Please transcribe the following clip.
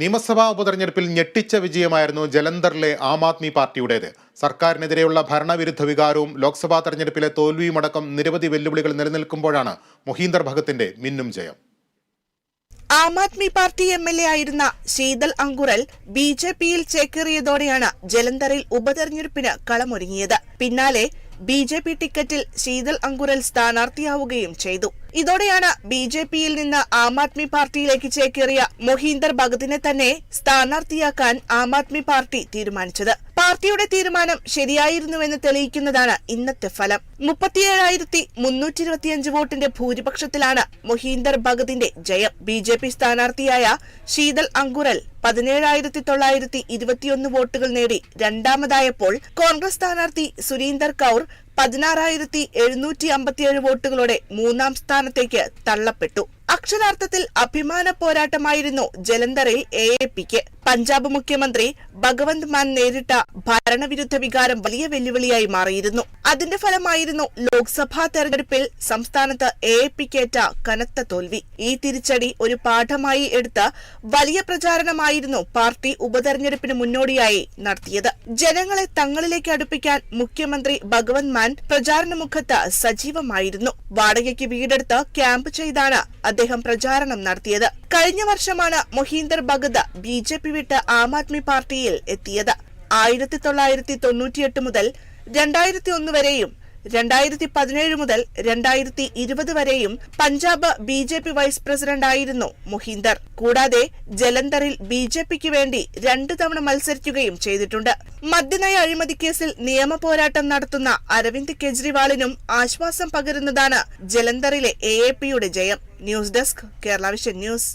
നിയമസഭാ ഉപതെരഞ്ഞെടുപ്പിൽ ഞെട്ടിച്ച വിജയമായിരുന്നു ജലന്ധറിലെ ആം ആദ്മി പാർട്ടിയുടേത്. സർക്കാരിനെതിരെയുള്ള ഭരണവിരുദ്ധ വികാരവും ലോക്സഭാ തെരഞ്ഞെടുപ്പിലെ തോൽവിയുമടക്കം നിരവധി വെല്ലുവിളികൾ നിലനിൽക്കുമ്പോഴാണ് മൊഹീന്ദർ ഭഗത്തിന്റെ മിന്നും ജയം. Aam Aadmi party M L A ആയിരുന്ന ശീതൽ അങ്കുറൽ ബി ജെ പിയിൽ ചേക്കേറിയതോടെയാണ് ജലന്ധറിൽ ഉപതെരഞ്ഞെടുപ്പിന് കളമൊരുങ്ങിയത്. പിന്നാലെ ബി ടിക്കറ്റിൽ ശീതൽ അങ്കുറൽ സ്ഥാനാർത്ഥിയാവുകയും ചെയ്തു. ഇതോടെയാണ് ബി ജെ പിയിൽ നിന്ന് ആം ആദ്മി പാർട്ടിയിലേക്ക് ചേക്കേറിയ മൊഹീന്ദർ ഭഗതിനെ തന്നെ സ്ഥാനാർത്ഥിയാക്കാൻ ആം ആദ്മി പാർട്ടി തീരുമാനിച്ചത്. പാർട്ടിയുടെ തീരുമാനം ശരിയായിരുന്നുവെന്ന് തെളിയിക്കുന്നതാണ് ഇന്നത്തെ ഫലം. മുപ്പത്തിയേഴായിരത്തി മുന്നൂറ്റി ഇരുപത്തിയഞ്ച് വോട്ടിന്റെ ഭൂരിപക്ഷത്തിലാണ് മൊഹീന്ദർ ഭഗതിന്റെ ജയം. ബി ജെ പി സ്ഥാനാർത്ഥിയായ ശീതൽ അങ്കുറൽ പതിനേഴായിരത്തി തൊള്ളായിരത്തി ഇരുപത്തിയൊന്ന് വോട്ടുകൾ നേടി രണ്ടാമതായപ്പോൾ കോൺഗ്രസ് സ്ഥാനാർത്ഥി സുരീന്ദർ കൌർ പതിനാറായിരത്തി എഴുന്നൂറ്റി അമ്പത്തിയേഴ് വോട്ടുകളോടെ മൂന്നാം സ്ഥാനത്തേക്ക് തള്ളപ്പെട്ടു. അക്ഷരാർത്ഥത്തിൽ അഭിമാന പോരാട്ടമായിരുന്നു ജലന്ധറിൽ എ എ പിക്ക് പഞ്ചാബ് മുഖ്യമന്ത്രി ഭഗവന്ത് മാൻ നേരിട്ട ഭരണവിരുദ്ധ വികാരം വലിയ വെല്ലുവിളിയായി മാറിയിരുന്നു. അതിന്റെ ഫലമായിരുന്നു ലോക്സഭാ തെരഞ്ഞെടുപ്പിൽ സംസ്ഥാനത്ത് എ പിക്കേറ്റ കനത്ത തോൽവി. ഈ തിരിച്ചടി ഒരു പാഠമായി എടുത്ത് വലിയ പ്രചാരണമായിരുന്നു പാർട്ടി ഉപതെരഞ്ഞെടുപ്പിന് മുന്നോടിയായി നടത്തിയത്. ജനങ്ങളെ തങ്ങളിലേക്ക് അടുപ്പിക്കാൻ മുഖ്യമന്ത്രി ഭഗവന്ത് മാൻ പ്രചാരണ മുഖത്ത് സജീവമായിരുന്നു. വാടകയ്ക്ക് വീടെടുത്ത് ക്യാമ്പ് ചെയ്താണ് അദ്ദേഹം പ്രചാരണം നടത്തിയത്. കഴിഞ്ഞ വർഷമാണ് Mohinder Bhagat B J P വിട്ട് ആം ആദ്മി പാർട്ടിയിൽ എത്തിയത്. ആയിരത്തി തൊള്ളായിരത്തി തൊണ്ണൂറ്റിയെട്ട് മുതൽ രണ്ടായിരത്തി ഒന്ന് വരെയും രണ്ടായിരത്തി പതിനേഴ് മുതൽ രണ്ടായിരത്തി ഇരുപത് വരെയും Punjab B J P vice president ആയിരുന്നു മൊഹീന്ദർ. കൂടാതെ ജലന്ധറിൽ ബി ജെ പിക്ക് വേണ്ടി രണ്ടു തവണ മത്സരിക്കുകയും ചെയ്തിട്ടുണ്ട്. മദ്യനയ അഴിമതി കേസിൽ നിയമ പോരാട്ടം നടത്തുന്ന അരവിന്ദ് കെജ്രിവാളിനും ആശ്വാസം പകരുന്നതാണ് ജലന്ധറിലെ എ പിയുടെ ജയം. News desk Kerala vision news.